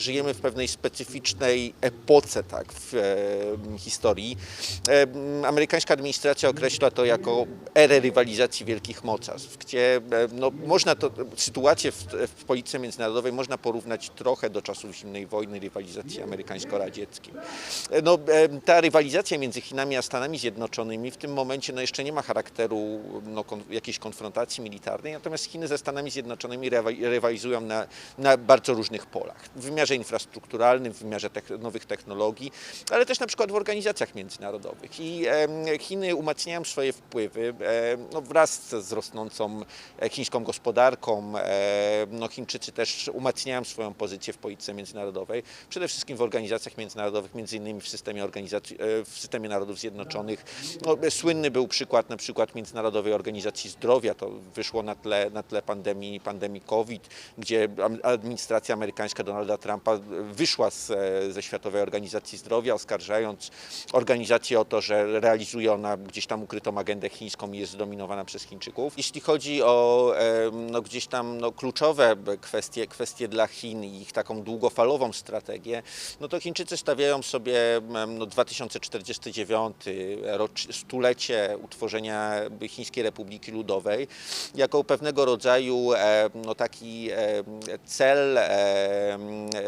Żyjemy w pewnej specyficznej epoce tak, w e, historii. E, amerykańska administracja określa to jako erę rywalizacji wielkich mocarstw, gdzie e, no, można to, sytuację w, w polityce międzynarodowej można porównać trochę do czasów zimnej wojny, rywalizacji amerykańsko-radzieckiej. E, No, e, ta rywalizacja między Chinami a Stanami Zjednoczonymi w tym momencie no, jeszcze nie ma charakteru no, kon, jakiejś konfrontacji militarnej, natomiast Chiny ze Stanami Zjednoczonymi rywa- rywalizują na, na bardzo różnych polach. W wymiarze infrastrukturalnym, w wymiarze nowych technologii, ale też na przykład w organizacjach międzynarodowych. I Chiny umacniają swoje wpływy no, wraz z rosnącą e, chińską gospodarką. No, Chińczycy też umacniają swoją pozycję w polityce międzynarodowej, przede wszystkim w organizacjach międzynarodowych, między innymi w systemie, organizacji, e, w systemie Narodów Zjednoczonych. No, słynny był przykład na przykład Międzynarodowej Organizacji Zdrowia, to wyszło na tle, na tle pandemii, pandemii COVID, gdzie administracja amerykańska Donalda Trumpa wyszła z, e, ze Światowej Organizacji Zdrowia, oskarżając organizację o to, że realizuje ona gdzieś tam ukrytą agendę chińską i jest zdominowana przez Chińczyków. Jeśli chodzi o no, gdzieś tam no, kluczowe kwestie, kwestie dla Chin i ich taką długofalową strategię, no to Chińczycy stawiają sobie no, 2049 rocz, stulecie utworzenia Chińskiej Republiki Ludowej jako pewnego rodzaju no, taki cel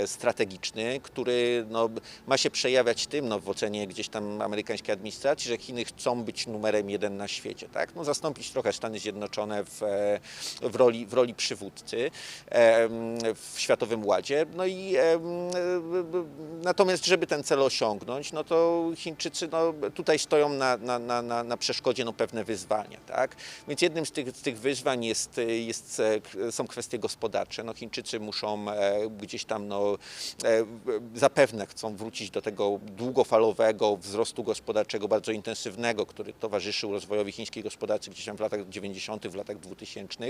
strategiczny, który no, ma się przejawiać tym no, w ocenie gdzieś tam amerykańskiej administracji, że Chiny chcą być numerem jeden na świecie, tak? no, zastąpić trochę Stany Zjednoczone w, e, w, roli, w roli przywódcy e, w Światowym Ładzie. No i e, natomiast, żeby ten cel osiągnąć, no to Chińczycy no, tutaj stoją na, na, na, na, przeszkodzie no, pewne wyzwania, tak? Więc jednym z tych, z tych wyzwań jest, jest, e, są kwestie gospodarcze. No, Chińczycy muszą e, gdzieś tam no, e, zapewne chcą wrócić do tego długofalowego wzrostu gospodarczego, bardzo intensywnego, który towarzyszył rozwojowi chińskiej gospodarki gdzieś tam w latach 90., w latach 2000.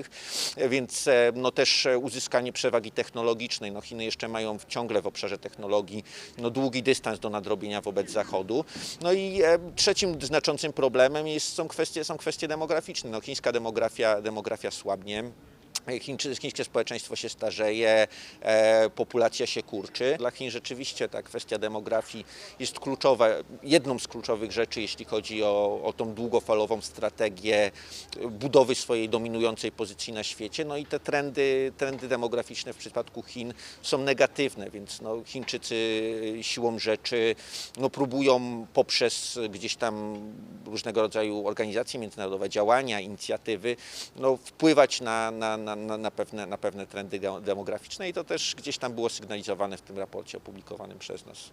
E, Więc e, no, też uzyskanie przewagi technologicznej. No, Chiny jeszcze mają ciągle w obszarze technologii no, długi dystans do nadrobienia wobec Zachodu. No i trzecim znaczącym problemem jest, są, kwestie, są kwestie demograficzne. No, chińska demografia, demografia słabnie. Chińczy, chińskie społeczeństwo się starzeje, e, populacja się kurczy. Dla Chin rzeczywiście ta kwestia demografii jest kluczowa, jedną z kluczowych rzeczy, jeśli chodzi o, o tą długofalową strategię budowy swojej dominującej pozycji na świecie. No i te trendy, trendy demograficzne w przypadku Chin są negatywne, więc no, Chińczycy siłą rzeczy no, próbują poprzez gdzieś tam różnego rodzaju organizacje międzynarodowe, działania, inicjatywy no, wpływać na, na, na, na, na, pewne, na pewne trendy de- demograficzne i to też gdzieś tam było sygnalizowane w tym raporcie opublikowanym przez nas.